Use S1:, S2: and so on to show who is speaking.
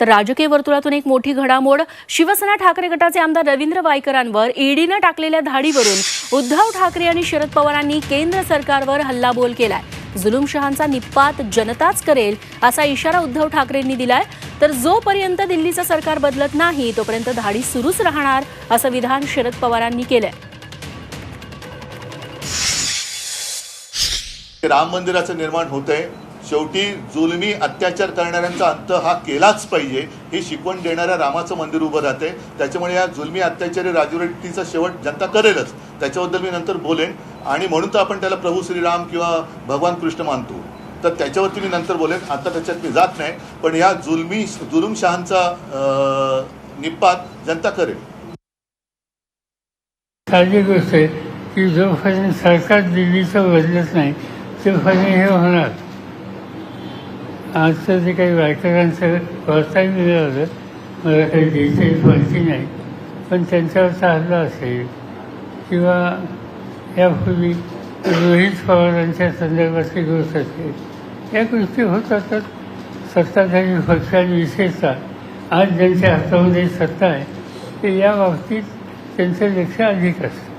S1: तर राजकीय वर्तुळातून एक मोठी घडामोड. शिवसेना ठाकरे गटाचे आमदार रवींद्र वायकरांवर ईडीनं टाकलेल्या धाडीवरून उद्धव ठाकरे आणि शरद पवारांनी केंद्र सरकारवर हल्लाबोल केलाय. जुलूमशहांचा निपात जनताच करेल असा इशारा उद्धव ठाकरेंनी दिलाय. तर जोपर्यंत दिल्लीचं सरकार बदलत नाही तोपर्यंत धाडी सुरूच राहणार असं विधान शरद पवारांनी केलंय.
S2: राम मंदिराचं निर्माण होतंय. शेवटी जुलमी अत्याचार करणाऱ्यांचा अंत हा केलाच पाहिजे ही शिकवण देणाऱ्या रामाचं मंदिर उभं राहते. त्याच्यामुळे या जुलमी अत्याचारी राजवटीचा शेवट जनता करेलच. त्याच्याबद्दल मी नंतर बोलेन. आणि म्हणून तर आपण त्याला प्रभू श्रीराम किंवा भगवान कृष्ण मानतो. तर त्याच्यावरती मी नंतर बोलेन. आता त्याच्यात मी जात नाही. पण या जुलमी जुलुमशहांचा अं, निपात जनता करेल.
S3: साधी गोष्ट आहे की जोपर्यंत सरकार दिल्लीचं बदलत नाही तोपर्यंत हे होणार. आजचं जे काही वायकरांचं प्रोत्साहन दिलं होतं. मला काही डिटेल्स माहिती नाही. पण त्यांच्यावरचा हल्ला असेल किंवा यापूर्वी रोहित पवारांच्या संदर्भातली गोष्ट असेल या गोष्टी होत असतात सत्ताधारी पक्षांनी विशेषतः आज ज्यांच्या हातामध्ये सत्ता आहे ते या बाबतीत त्यांचं लक्ष अधिक असतं.